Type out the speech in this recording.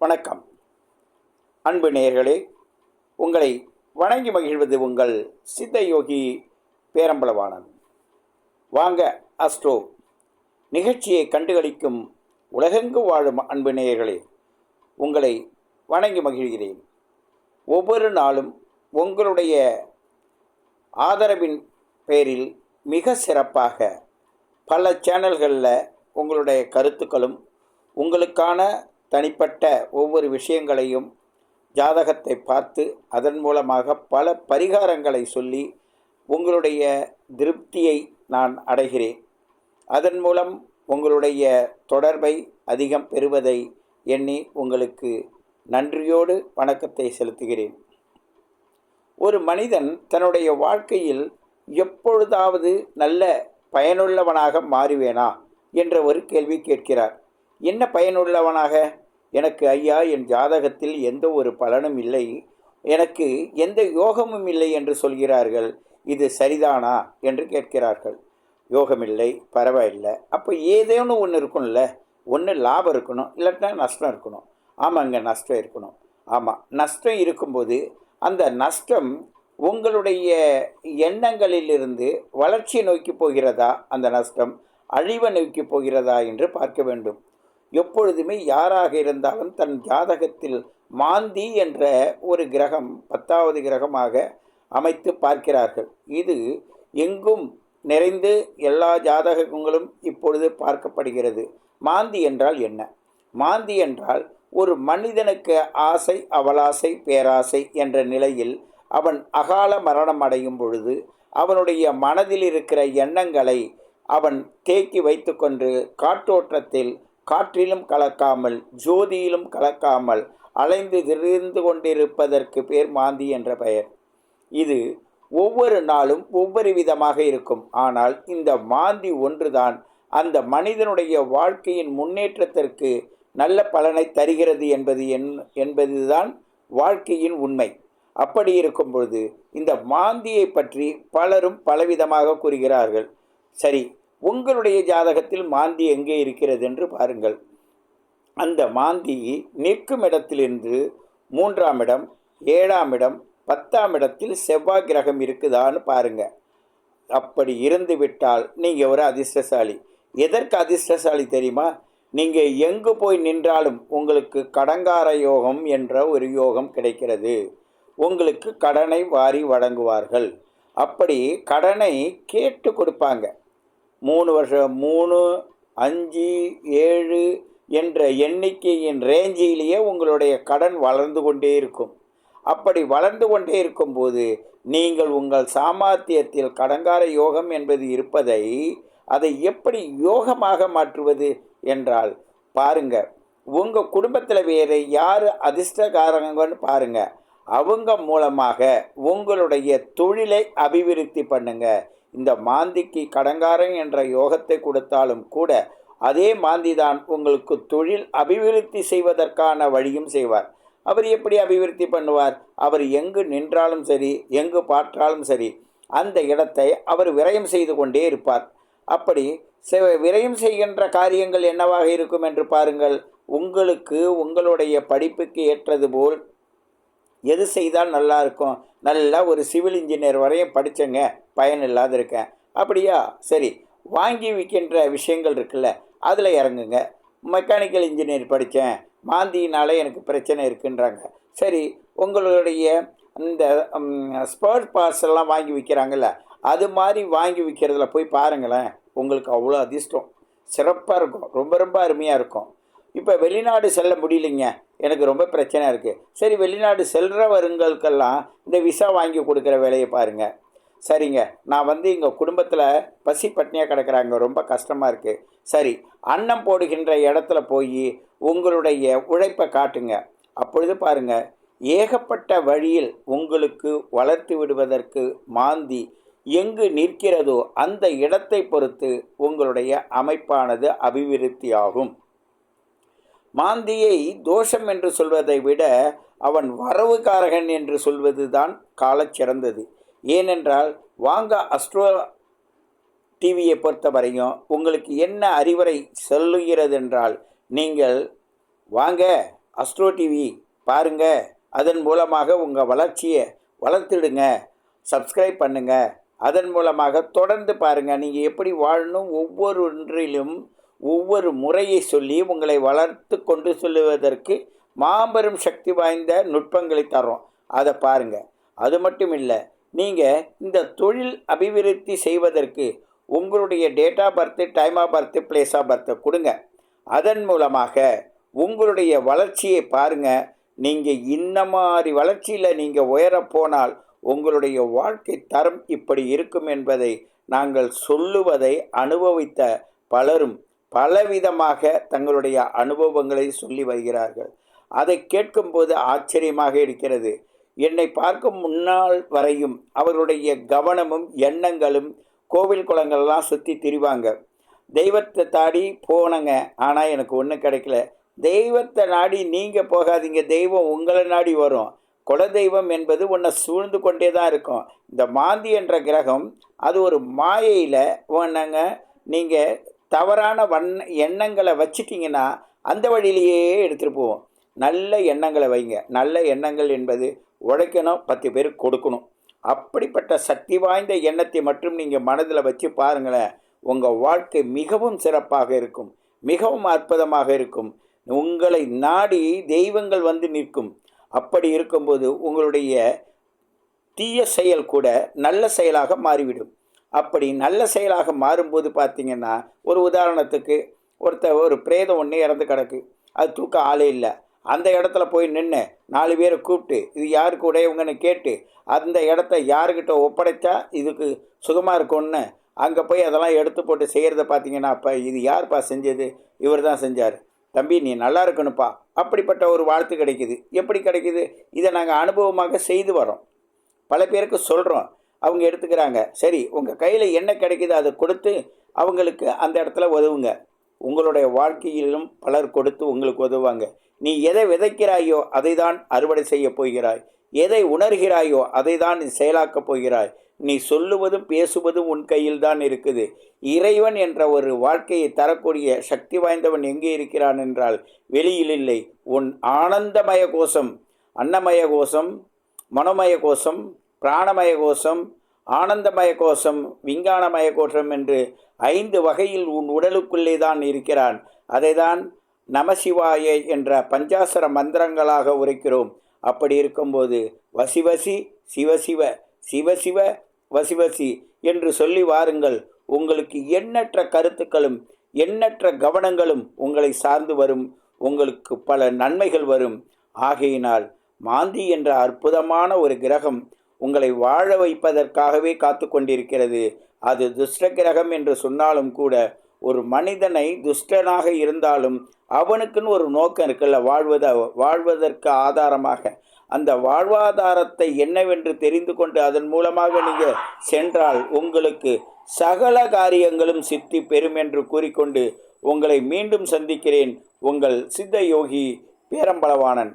வணக்கம். அன்பு நேயர்களே உங்களை வணங்கி மகிழ்வது உங்கள் சித்த யோகி பேரம்பலவானன் வாங்க அஸ்ட்ரோ நிகழ்ச்சியை கண்டுகளிக்கும் உலகெங்கு வாழும் அன்பு நேயர்களே உங்களை வணங்கி மகிழ்கிறேன். ஒவ்வொரு நாளும் உங்களுடைய ஆதரவின் பெயரில் மிக சிறப்பாக பல சேனல்களில் உங்களுடைய கருத்துக்களும் உங்களுக்கான தனிப்பட்ட ஒவ்வொரு விஷயங்களையும் ஜாதகத்தை பார்த்து அதன் மூலமாக பல பரிகாரங்களை சொல்லி உங்களுடைய திருப்தியை நான் அடைகிறேன். அதன் மூலம் உங்களுடைய தொடர்பை அதிகம் பெறுவதை எண்ணி உங்களுக்கு நன்றியோடு வணக்கத்தை செலுத்துகிறேன். ஒரு மனிதன் தன்னுடைய வாழ்க்கையில் எப்பொழுதாவது நல்ல பயனுள்ளவனாக மாறுவேனா? என்ற ஒரு கேள்வி கேட்கிறார். என்ன பயனுள்ளவனாக? எனக்கு ஐயா என் ஜாதகத்தில் எந்த ஒரு பலனும் இல்லை. எனக்கு எந்த யோகமும் இல்லை என்று சொல்கிறார்கள். இது சரிதானா? என்று கேட்கிறார்கள். யோகமில்லை பரவாயில்லை. அப்போ ஏதேனும் ஒன்று இருக்கும்ல. ஒன்று லாபம் இருக்கணும் இல்லாட்டினா நஷ்டம் இருக்கணும். ஆமாங்க நஷ்டம் இருக்கணும். ஆமாம் நஷ்டம் இருக்கும்போது அந்த நஷ்டம் உங்களுடைய எண்ணங்களிலிருந்து வளர்ச்சியை நோக்கி போகிறதா? அந்த நஷ்டம் அழிவை நோக்கி போகிறதா? என்று பார்க்க வேண்டும். எப்பொழுதுமே யாராக இருந்தாலும் தன் ஜாதகத்தில் மாந்தி என்ற ஒரு கிரகம் பத்தாவது கிரகமாக அமைத்து பார்க்கிறார்கள். இது எங்கும் நிறைந்து எல்லா ஜாதகங்களும் இப்பொழுது பார்க்கப்படுகிறது. மாந்தி என்றால் என்ன? மாந்தி என்றால் ஒரு மனிதனுக்கு ஆசை அவலாசை பேராசை என்ற நிலையில் அவன் அகால மரணம் அடையும் பொழுது அவனுடைய மனதில் இருக்கிற எண்ணங்களை அவன் தேக்கி வைத்துக்கொண்டு காற்றோட்டத்தில் காற்றிலும் கலக்காமல் ஜோதியிலும் கலக்காமல் அலைந்து திரிந்து கொண்டிருப்பதற்கு பேர் மாந்தி என்ற பெயர். இது ஒவ்வொரு நாளும் ஒவ்வொரு விதமாக இருக்கும். ஆனால் இந்த மாந்தி ஒன்றுதான் அந்த மனிதனுடைய வாழ்க்கையின் முன்னேற்றத்திற்கு நல்ல பலனை தருகிறது என்பது என் என்பதுதான் வாழ்க்கையின் உண்மை. அப்படி இருக்கும் பொழுது இந்த மாந்தியை பற்றி பலரும் பலவிதமாக கூறுகிறார்கள். சரி உங்களுடைய ஜாதகத்தில் மாந்தி எங்கே இருக்கிறது என்று பாருங்கள். அந்த மாந்தி நிற்கும் இடத்திலிருந்து மூன்றாம் இடம் ஏழாம் இடம் பத்தாம் இடத்தில் செவ்வாய் கிரகம் இருக்குதான்னு பாருங்கள் அப்படி இருந்து விட்டால் நீங்கள் ஒரு அதிர்ஷ்டசாலி. எதற்கு அதிர்ஷ்டசாலி தெரியுமா? நீங்கள் எங்கு போய் நின்றாலும் உங்களுக்கு கடங்கார யோகம் என்ற ஒரு யோகம் கிடைக்கிறது. உங்களுக்கு கடனை வாரி வழங்குவார்கள். அப்படி கடனை கேட்டு கொடுப்பாங்க. மூணு வருஷம் மூணு அஞ்சு ஏழு என்ற எண்ணிக்கையின் ரேஞ்சிலேயே உங்களுடைய கடன் வளர்ந்து கொண்டே இருக்கும். அப்படி வளர்ந்து கொண்டே இருக்கும்போது நீங்கள் உங்கள் சாமர்த்தியத்தில் கடங்கார யோகம் என்பது இருப்பதை அதை எப்படி யோகமாக மாற்றுவது என்றால் பாருங்க உங்கள் குடும்பத்தில் வேறு யார் அதிர்ஷ்டகாரங்கன்னு பாருங்கள் அவங்க மூலமாக உங்களுடைய தொழிலை அபிவிருத்தி பண்ணுங்கள் இந்த மாந்திக்கு கடங்காரன் என்ற யோகத்தை கொடுத்தாலும் கூட அதே மாந்தி தான் உங்களுக்கு தொழில் அபிவிருத்தி செய்வதற்கான வழியும் செய்வார். அவர் எப்படி அபிவிருத்தி பண்ணுவார்? அவர் எங்கு நின்றாலும் சரி எங்கு பாற்றாலும் சரி அந்த இடத்தை அவர் விரயம் செய்து கொண்டே இருப்பார். அப்படி விரயம் செய்கின்ற காரியங்கள் என்னவாக இருக்கும் என்று பாருங்கள். உங்களுக்கு உங்களுடைய படிப்புக்கு ஏற்றது போல் எது செய்தால் நல்லா இருக்கும்? நல்லா ஒரு சிவில் இன்ஜினியர் வரையும் படித்தேங்க பயன் இல்லாத இருக்கேன் அப்படியா? சரி வாங்கி விற்கின்ற விஷயங்கள் இருக்குல்ல அதில் இறங்குங்க. மெக்கானிக்கல் இன்ஜினியர் படித்தேன் மாந்தியினால் எனக்கு பிரச்சனை இருக்குன்றாங்க. சரி உங்களுடைய இந்த ஸ்பேர்ட் பார்ட்ஸ் எல்லாம் வாங்கி விற்கிறாங்கல்ல அது மாதிரி வாங்கி விற்கிறதுல போய் பாருங்களேன் உங்களுக்கு அவ்வளோ அதிர்ஷ்டம். சிறப்பாக இருக்கும். ரொம்ப ரொம்ப அருமையாக இருக்கும். இப்போ வெளிநாடு செல்ல முடியலைங்க. எனக்கு ரொம்ப பிரச்சனை இருக்குது சரி வெளிநாடு செல்கிறவருங்களுக்கெல்லாம் இந்த விசா வாங்கி கொடுக்குற வேலையை பாருங்கள் சரிங்க. நான் வந்து எங்கள் குடும்பத்தில் பசி பட்னியாக கிடக்குறாங்க. ரொம்ப கஷ்டமாக இருக்குது சரி அன்னம் போடுகின்ற இடத்துல போய் உங்களுடைய உழைப்பை காட்டுங்க. அப்பொழுது பாருங்கள் ஏகப்பட்ட வழியில் உங்களுக்கு வளர்த்து விடுவதற்கு மாந்தி எங்கு நிற்கிறதோ அந்த இடத்தை பொறுத்து உங்களுடைய அமைப்பானது அபிவிருத்தியாகும். மாந்தியை தோஷம் என்று சொல்வதை விட அவன் வரவுகாரகன் என்று சொல்வது தான் காலச்சிறந்தது. ஏனென்றால் வாங்க அஸ்ட்ரோ டிவியை பொறுத்த வரையும் உங்களுக்கு என்ன அறிவுரை சொல்லுகிறது என்றால் நீங்கள் வாங்க அஸ்ட்ரோ டிவி பாருங்க. அதன் மூலமாக உங்கள் வளர்ச்சியை வளர்த்துடுங்க. சப்ஸ்கிரைப் பண்ணுங்க. அதன் மூலமாக தொடர்ந்து பாருங்க. நீங்கள் எப்படி வாழணும் ஒவ்வொரு ஒன்றிலும் ஒவ்வொரு முறையை சொல்லி உங்களை வளர்த்து கொண்டு செல்லுவதற்கு மாபெரும் சக்தி வாய்ந்த நுட்பங்களை தரோம் அதை பாருங்கள் அது மட்டும் இல்லை நீங்கள் இந்த தொழில் அபிவிருத்தி செய்வதற்கு உங்களுடைய date of birth time of birth place of பர்த்தை கொடுங்க. அதன் மூலமாக உங்களுடைய வளர்ச்சியை பாருங்கள் நீங்கள் இந்த மாதிரி வளர்ச்சியில் நீங்கள் உயரப் போனால் உங்களுடைய வாழ்க்கை தரம் இப்படி இருக்கும் என்பதை நாங்கள் சொல்லுவதை அனுபவித்த பலரும் பலவிதமாக தங்களுடைய அனுபவங்களை சொல்லி வருகிறார்கள். அதை கேட்கும்போது ஆச்சரியமாக இருக்கிறது. என்னை பார்க்கும் முன்னால் வரையும் அவர்களுடைய கவனமும் எண்ணங்களும் கோவில் குளங்கள்லாம் சுற்றி திரிவாங்க. தெய்வத்தை தாடி போனங்க ஆனால் எனக்கு ஒன்றும் கிடைக்கல. தெய்வத்தை நாடி நீங்கள் போகாதீங்க தெய்வம் உங்களை நாடி வரும். குலதெய்வம் என்பது உன்னை சூழ்ந்து கொண்டே தான் இருக்கும். இந்த மாந்தி என்ற கிரகம் அது ஒரு மாயையில் ஒன்றுங்க நீங்கள் தவறான வண்ண எண்ணங்களை வச்சிட்டிங்கன்னா அந்த வழியிலேயே எடுத்துகிட்டு போவோம். நல்ல எண்ணங்களை வைங்க. நல்ல எண்ணங்கள் என்பது உழைக்கணும் பத்து பேருக்கு கொடுக்கணும். அப்படிப்பட்ட சக்தி வாய்ந்த எண்ணத்தை மட்டும் நீங்கள் மனதில் வச்சு பாருங்களேன். உங்கள் வாழ்க்கை மிகவும் சிறப்பாக இருக்கும். மிகவும் அற்புதமாக இருக்கும். உங்களை நாடி தெய்வங்கள் வந்து நிற்கும். அப்படி இருக்கும்போது உங்களுடைய தீய செயல் கூட நல்ல செயலாக மாறிவிடும். அப்படி நல்ல செயலாக மாறும்போது பார்த்திங்கன்னா ஒரு உதாரணத்துக்கு ஒருத்தர் ஒரு பிரேதம் ஒன்று இறந்து கிடக்கு. அது தூக்க ஆளே இல்லை. அந்த இடத்துல போய் நின்று நாலு பேரை கூப்பிட்டு இது யாருக்கு உடையவங்கன்னு கேட்டு அந்த இடத்த யாருக்கிட்ட ஒப்படைச்சா இதுக்கு சுகமாக இருக்கும்னு அங்கே போய் அதெல்லாம் எடுத்து போட்டு செய்கிறத பார்த்தீங்கன்னா அப்போ இது யார்ப்பா செஞ்சது? இவர் தான் செஞ்சார். தம்பி நீ நல்லா இருக்கணுப்பா அப்படிப்பட்ட ஒரு வாழ்த்து கிடைக்குது. எப்படி கிடைக்குது? இதை நாங்கள் அனுபவமாக செய்து வரோம் பல பேருக்கு சொல்கிறோம் அவங்க எடுத்துக்கிறாங்க. சரி உங்கள் கையில் என்ன கிடைக்குது அதை கொடுத்து அவங்களுக்கு அந்த இடத்துல உதவுங்க. உங்களுடைய வாழ்க்கையிலும் பலர் கொடுத்து உங்களுக்கு உதவுவாங்க. நீ எதை விதைக்கிறாயோ அதை தான் அறுவடை செய்ய போகிறாய். எதை உணர்கிறாயோ அதை தான் நீ செயலாக்கப் போகிறாய். நீ சொல்லுவதும் பேசுவதும் உன் கையில் தான் இருக்குது. இறைவன் என்ற ஒரு வாழ்க்கையை தரக்கூடிய சக்தி வாய்ந்தவன் எங்கே இருக்கிறான் என்றால் வெளியில் இல்லை. உன் ஆனந்தமய கோஷம் அன்னமய கோஷம் மனோமய கோஷம் பிராணமய கோஷம் ஆனந்தமய கோஷம் விஞ்ஞானமய கோஷம் என்று ஐந்து வகையில் உன் உடலுக்குள்ளே தான் இருக்கிறான். அதை தான் நமசிவாய என்ற பஞ்சாசர மந்திரங்களாக உரைக்கிறோம். அப்படி இருக்கும்போது வசிவசி சிவசிவ சிவசிவ வசிவசி என்று சொல்லி வாருங்கள். உங்களுக்கு எண்ணற்ற கருத்துக்களும் எண்ணற்ற கவனங்களும் உங்களை சார்ந்து வரும். உங்களுக்கு பல நன்மைகள் வரும். ஆகையினால் மாந்தி என்ற அற்புதமான ஒரு கிரகம் உங்களை வாழ வைப்பதற்காகவே காத்து கொண்டிருக்கிறது அது துஷ்ட கிரகம் என்று சொன்னாலும் கூட ஒரு மனிதனை துஷ்டனாக இருந்தாலும் அவனுக்குன்னு ஒரு நோக்கம் இருக்குல்ல வாழ்வத வாழ்வதற்கு ஆதாரமாக. அந்த வாழ்வாதாரத்தை என்னவென்று தெரிந்து கொண்டு அதன் மூலமாக நீங்கள் சென்றால் உங்களுக்கு சகல காரியங்களும் சித்தி பெறும் என்று கூறிக்கொண்டு உங்களை மீண்டும் சந்திக்கிறேன். உங்கள் சித்த யோகி பேரம்பளவாணன்